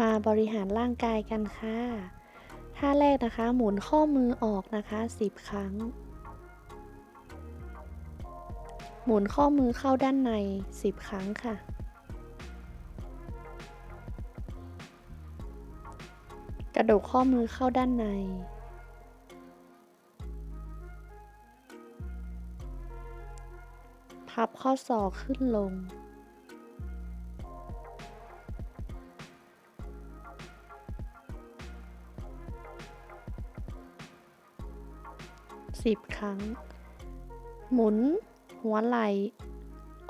มาบริหารร่างกายกันค่ะท่าแรกนะคะ หมุนข้อมือออกนะคะ 10 ครั้ง หมุนข้อมือเข้าด้านใน 10 ครั้งค่ะ กระดกข้อมือเข้าด้านใน พับข้อศอกขึ้นลง สิบครั้ง หมุน หัวไหล่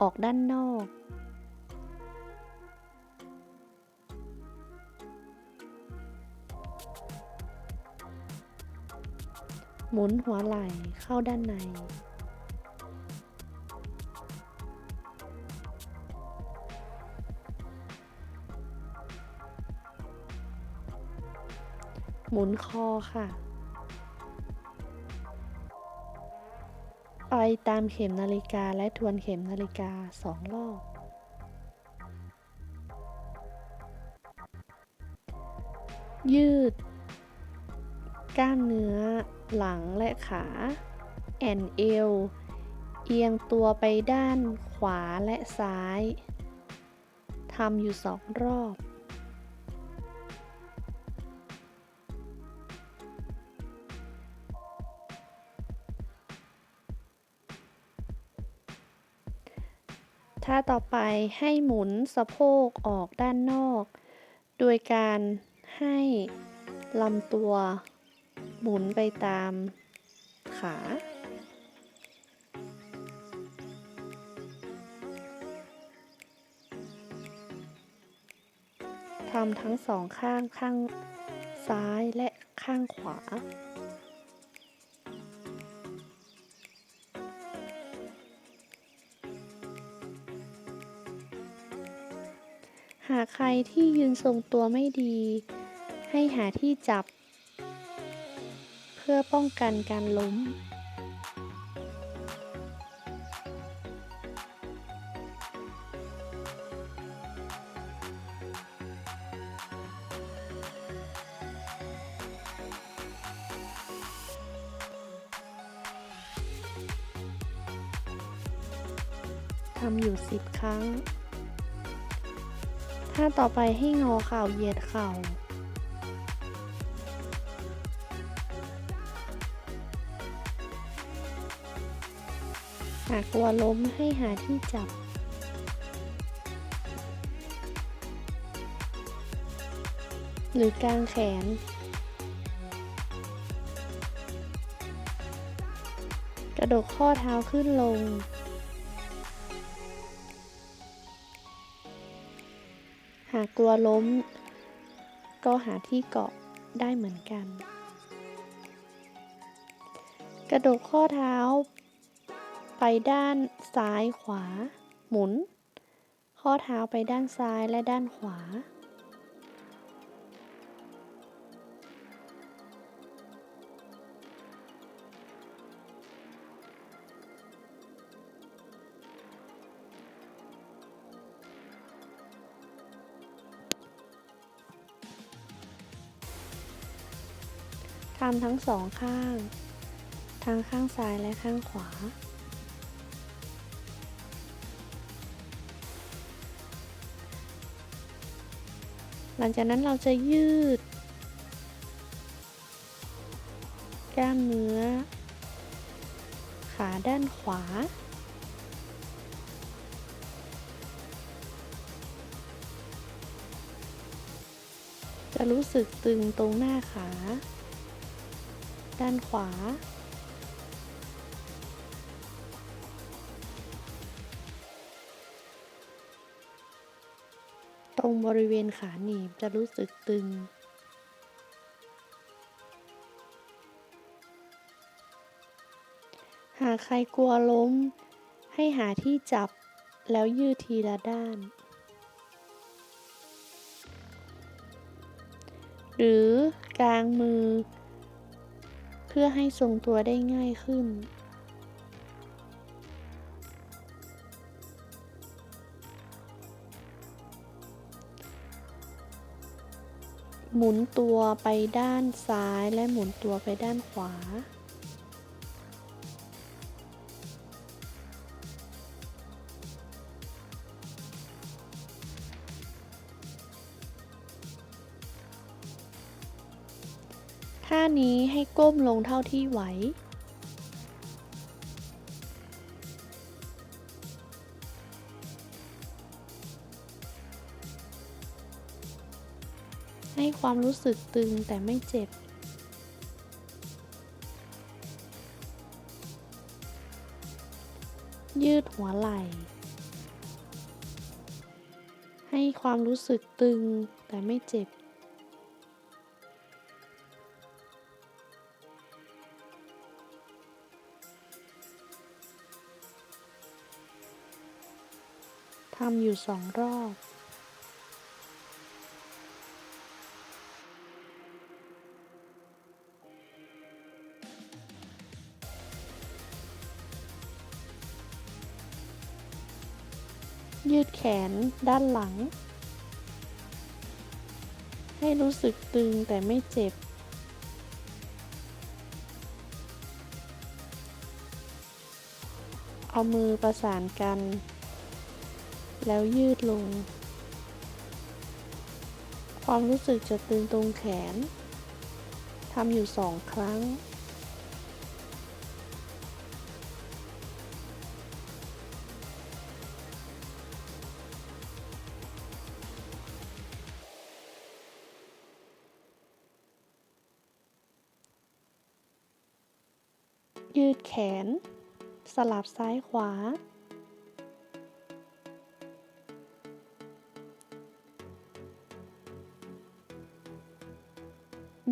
ออกด้านนอก หมุนหัวไหล่เข้าด้านในหมุนคอค่ะ ไปตามเข็มนาฬิกาและทวนเข็มนาฬิกาสองรอบ ยืด กล้ามเนื้อ หลังและขา แอนเอว เอียงตัวไปด้านขวาและซ้าย ทำอยู่สองรอบ ท่าต่อไปให้หมุนสะโพกออกด้านนอก โดยการให้ลำตัว หมุนไปตามขา ทำทั้งสองข้างข้างซ้ายและข้างขวา หากใครที่ยืนทรงตัวไม่ดี ให้หาที่จับ เพื่อป้องกันการล้ม ทำอยู่ 10 ครั้ง ถ้าต่อไปให้งอเข่าเหยียดเข่า หากกลัวล้มให้หาที่จับ หรือกางแขนกระดกข้อเท้าขึ้นลง หากกลัวล้ม ก็หาที่เกาะได้เหมือนกัน กระดกข้อเท้า ไปด้านซ้ายขวา หมุน ข้อเท้าไปด้านซ้ายและด้านขวา ทำทั้งสองข้าง ทั้งข้างซ้ายและข้างขวา หลังจากนั้นเราจะยืด กล้ามเนื้อ ขาด้านขวาจะรู้สึกตึงตรงหน้าขา ด้านขวา ตรงบริเวณขาหนีบจะรู้สึกตึง หากใครกลัวล้ม ให้หาที่จับแล้วยืดทีละด้าน หรือกลางมือ พื่อให้ทรงตัวได้ง่ายขึ้นหหมุนตัวไปด้านซ้ายและหมุนตัวไปด้านขวา ท่านี้ให้ก้มลงเท่าที่ไหว ให้ความรู้สึกตึงแต่ไม่เจ็บยืดหัวไหล่ ให้ความรู้สึกตึงแต่ไม่เจ็บ ทำอยู่สองรอบ ยืดแขนด้านหลัง ให้รู้สึกตึงแต่ไม่เจ็บเอามือประสานกัน แล้วยืดลง ความรู้สึกจะตึงตรงแขน ทำอยู่สองครั้ง ยืดแขน สลับซ้ายขวา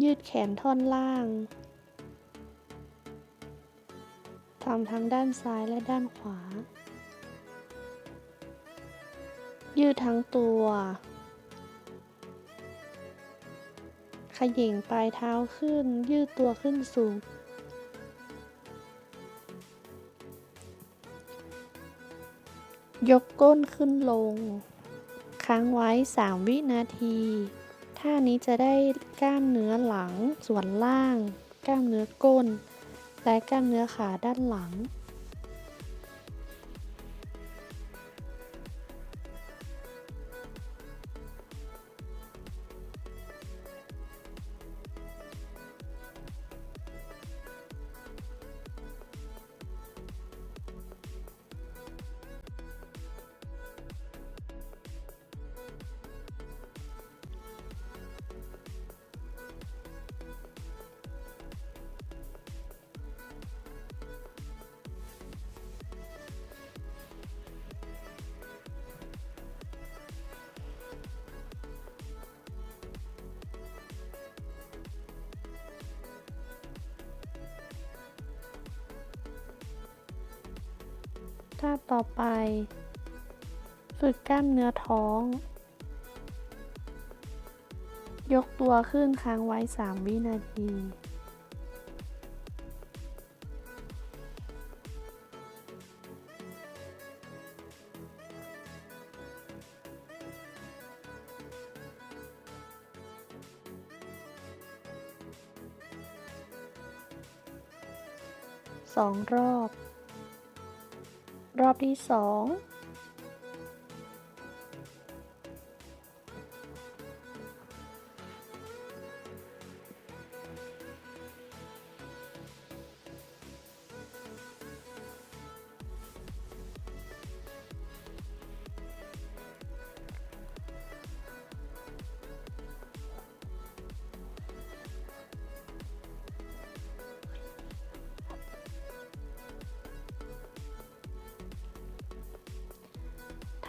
ยืดแขนท่อนล่างทำทั้งด้านซ้ายและด้านขวา ยืดทั้งตัว ขย่งปลายเท้าขึ้น ยืดตัวขึ้นสูง ยกก้นขึ้นลง ค้างไว้ 3 วินาที ท่านี้จะได้กล้ามเนื้อหลังส่วนล่าง กล้ามเนื้อก้น และกล้ามเนื้อขาด้านหลัง ท่าต่อไป ฝึกกล้ามเนื้อท้อง ยกตัวขึ้นค้างไว้ 3 วินาทีสองรอบ รอบที่สอง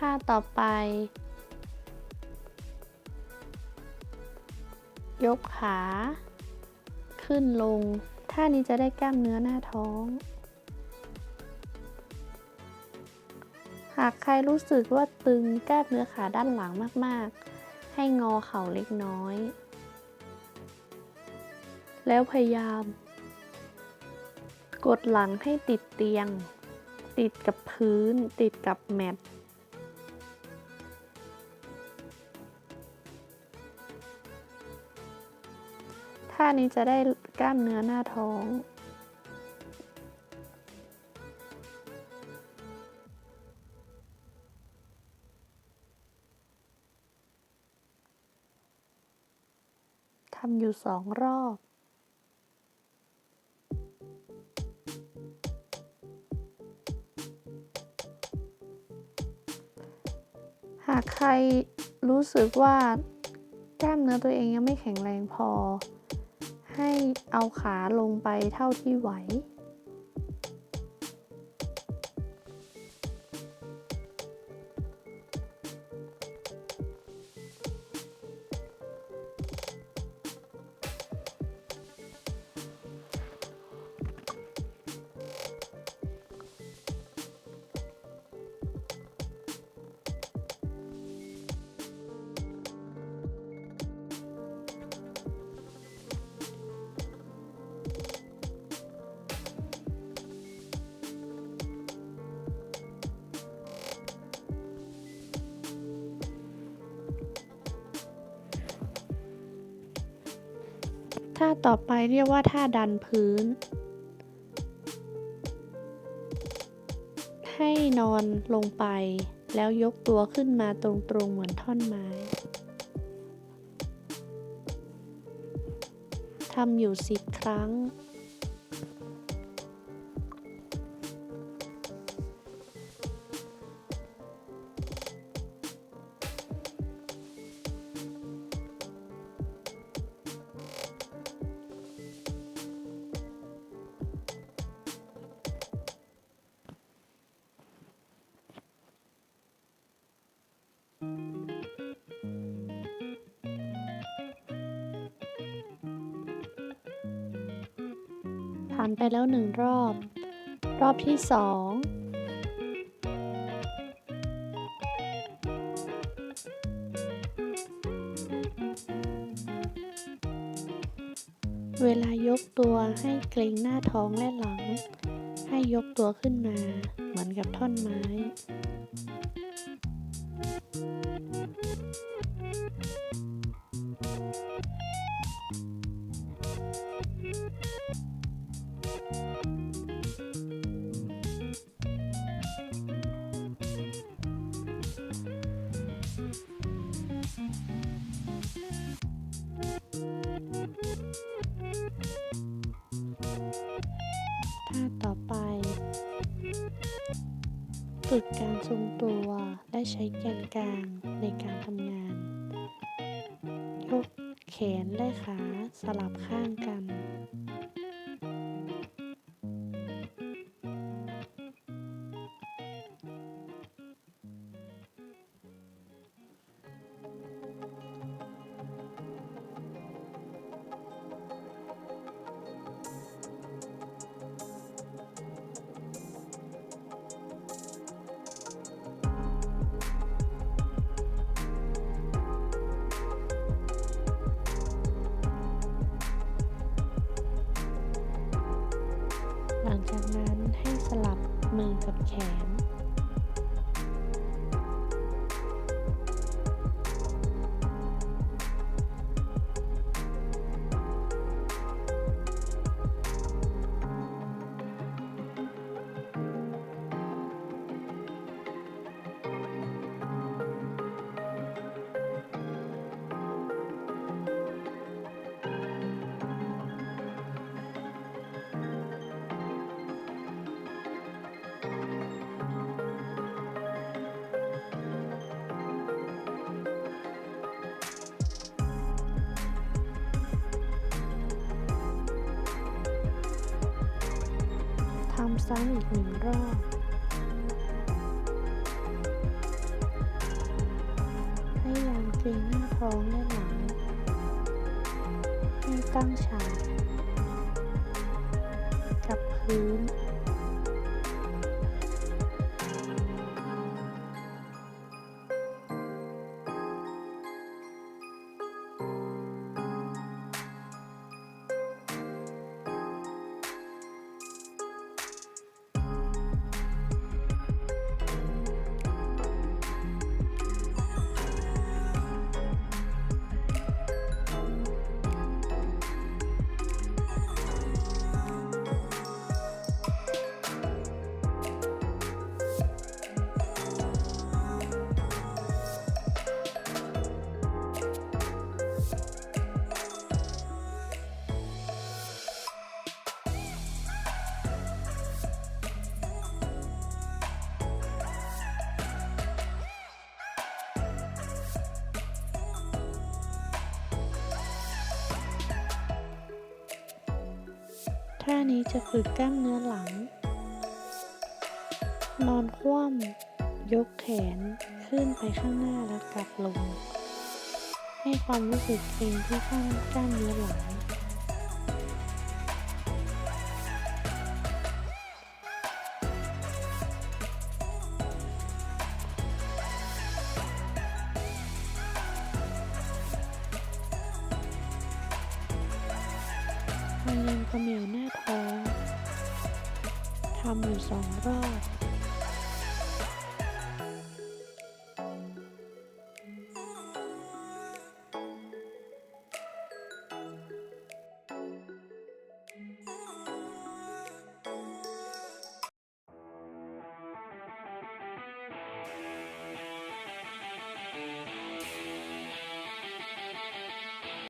าต่อไป ยกขา ขึ้นลง ท่านี้จะได้กล้ามเนื้อหน้าท้อง หากใครรู้สึกว่าตึงกล้ามเนื้อขาด้านหลังมาก ๆ ให้งอเข่าเล็กน้อย แล้วพยายาม กดหลังให้ติดเตียงติดกับพื้นติดกับแมทานี้จะได้กล้ามเนื้อหน้าท้อง ทำอยู่สองรอบหากใครรู้สึกว่ากล้ามเนื้อตัวเองยังไม่แข็งแรงพอ ให้เอาขาลงไปเท่าที่ไหว ท่าต่อไปเรียกว่าท่าดันพื้น ให้นอนลงไป แล้วยกตัวขึ้นมาตรงๆเหมือนท่อนไม้ทำอยู่สิบครั้ง นไปแล้วหนึ่งรอบ รอบที่สองเวลายกตัวให้เกรงหน้าท้องและหลัง ให้ยกตัวขึ้นมาเหมือนกับท่อนไม้ ฝึกการทรงตัว และใช้แกนกลางในการทำงาน ยกแขนและขาสลับข้างกัน ลังจากนั้นให้สลับมือกับแขน ซ้ำอีกหนึ่งรอบให้ยางเกรงหน้าท้องและหลังให้ตั้งฉากกับพื้น ท่านี้จะฝึกกล้ามเนื้อหลัง นอนคว่ำยกแขนขึ้นไปข้างหน้าแล้วกลับลง ให้ความรู้สึกเกร็งที่ข้างกล้ามเนื้อหลัง พยายามเขมวหน้าท้องทำอยู่สองรอบ